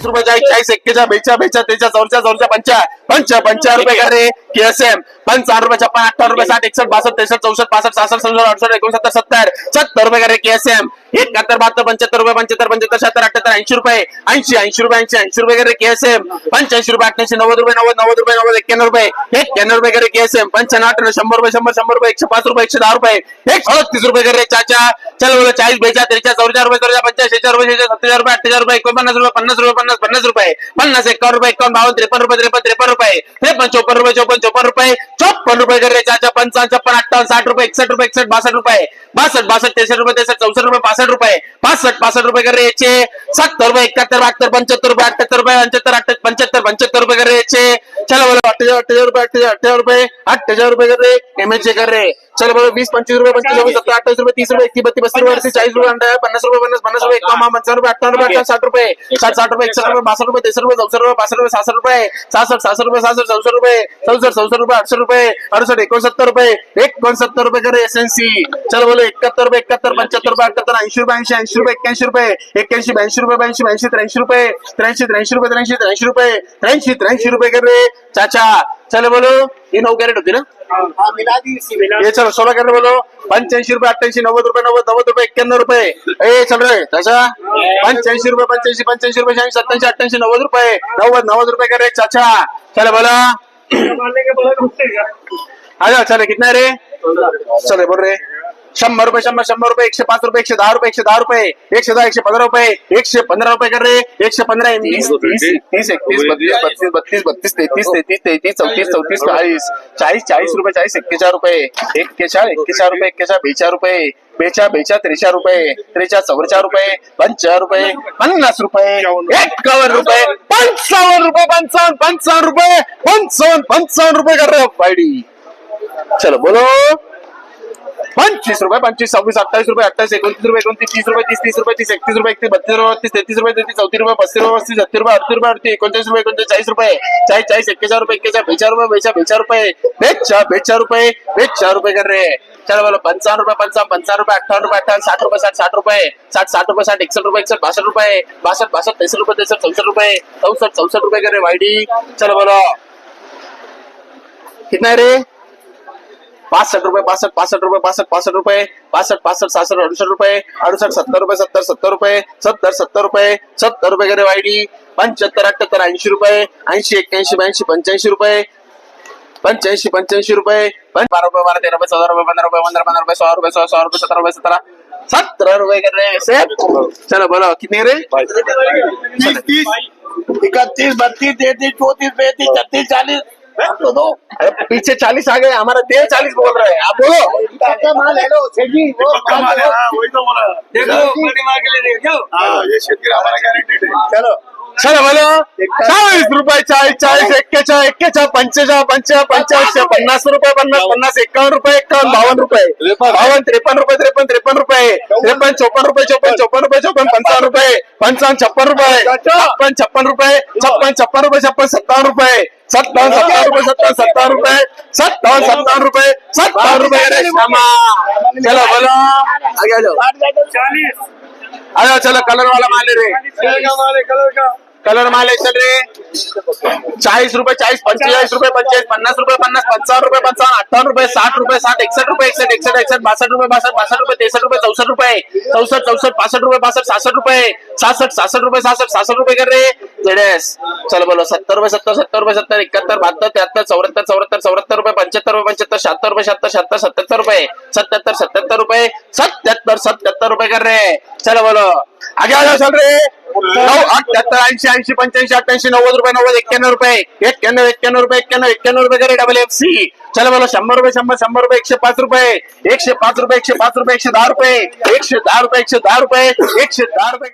चाळीस रुपये चाळीस चाळीस एक्केच्या बेचा बेचा त्याच्या चौरच्या चौरच्या पंचा पंच पंचा रुपये करे के एस एम चार रुपये छप्पन अठ्ठावन्न रुपये साठ एकसष्ट बासष्ट त्रेसष्ट चौसष्ट पासष्ट सहासष्ट सदुसष्ट अडसष्ट एकोणसत्तर सत्तर. सत्तर रुपये करे के एस एम एकाहत्तर बहात्तर पंच्याहत्तर रुपये पंच्याहत्तर पंच्याहत्तर शहात्तर अठ्याहत्तर ऐंशी रुपये. ऐंशी ऐंशी रुपये ऐंशी ऐंशी रुपये करे के एस एम पंच्याऐंशी रुपये अठ्ठ्याऐंशी नव्वद रुपये नव्वद नव्वद रुपये नव्वद एक्क्याण्णव रुपये. एक्क्याण्णव रुपये करे के एस एम पंच्याण्णव अठ्ठ्याण्णव शंभर रुपये शंभर शंभर रुपये एकशे पाच रुपये एकशे दहा रुपये. एक अडतीस रुपये करे चाचा? चल बोला चाळीस बेचा त्रेचा चौदा रुपये चौदा पंचाळीस रुपये सत्तर रुपये अठ्ठेचाळीस रुपये एकोणपन्नास रुपये पन्नास रुपये पन्नास पन्नास रुपये. पन्नास एकावन्न रुपये एकावन्न बावन्न त्रेपन्न रुपये त्रेपन्न त्रेपन्न रुपये. त्रेपन्न चोपन्न रुपये चोपन्न चोपन्न रुपये. चोपन्न रुपये करे चाचा पंचावन्न छप्पन अठ्ठावन्न साठ रुपये एकसठ रुपये एकसठ बासष्ट रुपये. बासष्ट बासष्ट त्रेसष्ट रुपये त्रेसष्ट चौसष्ट रुपये पासष्ट रुपये. पासष्ट पासष्ट रुपये करे याचे. सत्तर रुपये एकाहत्तर बहात्तर पंच्याहत्तर रुपये अठ्याहत्तर रुपये पंच्याहत्तर अठ्ठ्याहत्तर पंच्याहत्तर पंच्याहत्तर रुपये करे याचे. चला बोला अठ्ठेचाळ अठ्ठेचाळ रुपये अठ्ठेचाळ अठ्ठेचाळ रुपये अठ्ठेचाळ रुपये करे एमएच कर रे चलो बोलो वीस पंचवीस रुपये पंचवीस रुपये सत्तर अठ्ठावीस रुपये तीस रुपये एकतीस बत्तीस पस्तीस रुपये चाळीस रुपये अंडा पन्नास रुपये पन्नास पन्नास रुपये एकावन्न पंचावन्न रुपये अठ्ठावन्न रुपये अठ्ठावन्न साठ रुपये साठ साठ रुपये एकसष्ट रुपये बासष्ट रुपये तेसष्ट रुपये चौसष्ट रुपये पासष्ट रुपये सहासष्ट रुपये सहासष्ट सहासष्ट रुपये सहासष्ट चौसष्ट रुपये चौसष्ट चौसष्ट रुपये अडसष्ट रुपये अडुसष्ट एकोणसत्तर रुपये एकोणसत्तर रुपये करे एसएनसी चलो बोलो एकाहत्तर रुपये एकाहत्तर पंच्याहत्तर रुपये अठ्याहत्तर ऐंशी रुपये ऐंशी ऐंशी रुपये एक्क्याऐंशी रुपये एक्क्याऐंशी ब्याऐंशी रुपये ब्याऐंशी ब्याऐंशी त्र्याऐंशी रुपये त्र्याऐंशी त्र्याऐंशी रुपये त्र्याऐंशी त्र्याऐंशी रुपये त्र्याऐंशी त्र्याऐंशी रुपये करे. चाचा चलो बोलो. ही नऊ कॅरेट होती ना? ये चलो सोळा कॅरेट बोलो. पंच्याऐंशी रुपये अठ्ठ्याऐंशी नव्वद रुपये नव्वद नव्वद रुपये एक्क्याण्णव रुपये. ए चल रे चाचा पंच्याऐंशी रुपये पंच्याऐंशी पंच्याऐंशी रुपये शहाऐंशी सत्याऐंशी अठ्ठ्याऐंशी नव्वद रुपये. नव्वद नव्वद रुपये करे चाचा? चलो बोला. आजा चले कितना रे? चले बोल रे. शंभर रुपये शंभर शंभर रुपये एकशे पाच रुपये एकशे दहा रुपये एकशे दहा रुपये एकशे दहा एकशे पंधरा रुपये एकशे पंधरा रुपये कर रे एकशे पंधरा तीस तीस तीस एकतीस बत्तीस बत्तीस बत्तीस बत्तीस तेहतीस तेहतीस तेहतीस चौतीस चौतीस चाळीस चाळीस चाळीस रुपये चाळीस एक्केचाळ रुपये एक्केचाळ एक्केचाळ रुपये एक्केचाळ बेचाळ रुपये बेचा बेचा त्रेचाळ रुपये त्रेचा चौवेचाळ रुपये पंचाळ रुपये पन्नास रुपये एकावन्न रुपये पंचावन्न रुपये पंचावन्न पंचावन्न रुपये पंचावन्न पंचावन्न रुपये कर रे चलो बोलो. पंचवीस रुपये पंचवीस सव्वीस अठ्ठावीस रुपये अठ्ठावीस एकोणतीस रुपये एकोणतीस तीस रुपये तीस तीस रुपये तीस एकतीस रुपये एकतीस बत्तीस रुपये बत्तीस तेहतीस रुपये तेहतीस चौतीस रुपये पस्तीस रुपये पस्तीस छत्तीस रुपये अडतीस रुपये अडतीस एकोणचाळीस रुपये एकोणचाळीस चाळीस रुपये चाळीस चाळीस एक्केचाळ रुपये एक्केचाळ बेचाळ रुपये बेचा बेचाळ रुपये बेचा बेचाळ रुपये बेचाळ रुपये कर रे. चल बोलो पंचावन्न रुपये पंचावन्न पंचावन्न रुपये अठ्ठावन्न रुपये अठ्ठावन्न साठ रुपये साठ साठ रुपये साठ साठ रुपये साठ एकसठ रुपये एकसठ बासष्ट रुपये बासष्ट बासष्ट तेसठ रुपये त्रेसष्ट चौसष्ट रुपये चौसष्ट चौसष्ट रुपये कर रे वाईडी चल बोलो. कितना रे? पासष्ट रुपये पासष्ट पासष्ट रुपये पासष्ट पासष्ट रुपये पासष्ट पासष्ट सहासष्ट अडुसष्ट रुपये अडुसष्ट सत्तर रुपये सत्तर सत्तर रुपये सत्तर सत्तर रुपये सत्तर रुपये करे वाईडी पंच्याहत्तर अठ्याहत्तर ऐंशी रुपये ऐंशी एक्क्याऐंशी ब्याऐंशी पंच्याऐंशी रुपये पंच्याऐंशी पंच्याऐंशी रुपये पं- बारा रुपये बारा तेरा रुपये चौदा रुपये पंधरा रुपये पंधरा पंधरा रुपये सोळा रुपये सोळा सोळा रुपये सतरा रुपये सतरा सतरा रुपये कर रहे हैं सेठ चलो बोलो कितने रे? तीस तीस इकतीस बत्तीस तैतीस चौतीस पैंतीस छत्तीस चालीस तो दो पीछे चालीस आ गए हमारा तेल चालीस बोल रहे हैं। आप बोलो। माल है। लो सेठी वो कम माल है, वही तो बोला। देखो, बड़ी मार के हाँ ये शेतकरी हमारा गारंटेड है। चलो। चलो बोलो। चाळीस रुपये चाळीस चाळीस एक्केचाळ एक्केचाळ पंचेचाळ पंचा पंचाळीसशे पन्नास रुपये पन्नास पन्नास एकावन्न रुपये एकावन्न बावन्न रुपये बावन्न त्रेपन्न रुपये त्रेपन्न त्रेपन्न रुपये त्रेपन्न चोपन्न रुपये चोपन्न चोपन्न रुपये चोपन्न पंचावन्न रुपये पंचावन्न छप्पन रुपये छप्पन छप्पन रुपये छप्पन छप्पन रुपये छप्पन सत्तावन्न रुपये सत्तावन्न सत्तावन्न रुपये सत्तावन्न सत्तावन्न रुपये सत्तावन्न सत्तावन्न रुपये सत्तावन्न रुपये अरे श्यामा चलो बोलो। आगे आ जाओ चालीस आ जाओ चलो कलर वाला माल ले रे। कलर का माल है कलर का कलर माल आहे चल रे। चाळीस रुपये चाळीस पंचेचाळीस रुपये पंचेचाळीस पन्नास रुपये पन्नास पंचावन्न रुपये पंचावन्न अठ्ठावन्न रुपये साठ रुपये साठ एकसष्ट रुपये एकसष्ट एकसष्ट एकसष्ट बासष्ट रुपये बासष्ट बासष्ट रुपये त्रेसष्ट रुपये चौसष्ट रुपये चौसष्ट चौसष्ट पासष्ट रुपये पासष्ट सहासष्ट रुपये सहासष्ट सहासष्ट रुपये सहासष्ट सहासष्ट रुपये कर रे। जेडेस चलो बोलो सत्तर रुपये सत्तर सत्तर रुपये सत्तर एकाहत्तर बहात्तर त्र्याहत्तर चौऱ्याहत्तर चौऱ्याहत्तर चौऱ्याहत्तर रुपये पंच्याहत्तर रुपये पंच्याहत्तर शहात्तर रुपये शहात्तर शहात्तर सत्याहत्तर रुपये सत्याहत्तर सत्याहत्तर रुपये सत्याहत्तर सत्याहत्तर रुपये कर रे. चलो बोलो आगे आ चल रे. नऊ अठ्याहत्तर ऐंशी ऐंशी पंच्याऐंशी अठ्ठ्याऐंशी नव्वद रुपये नव्वद एक्क्याण्णव रुपये एक्क्याण्णव एक्क्याण्णव रुपये एक्क्याण्णव एक्क्याण्णव रुपये करे डबल एफ सी चलो बोलो शंभर रुपये शंभर शंभर रुपये एकशे पाच रुपये एकशे पाच रुपये एकशे पाच रुपये एकशे दहा रुपये एकशे दहा रुपये एकशे दहा रुपये एकशे दहा रुपये.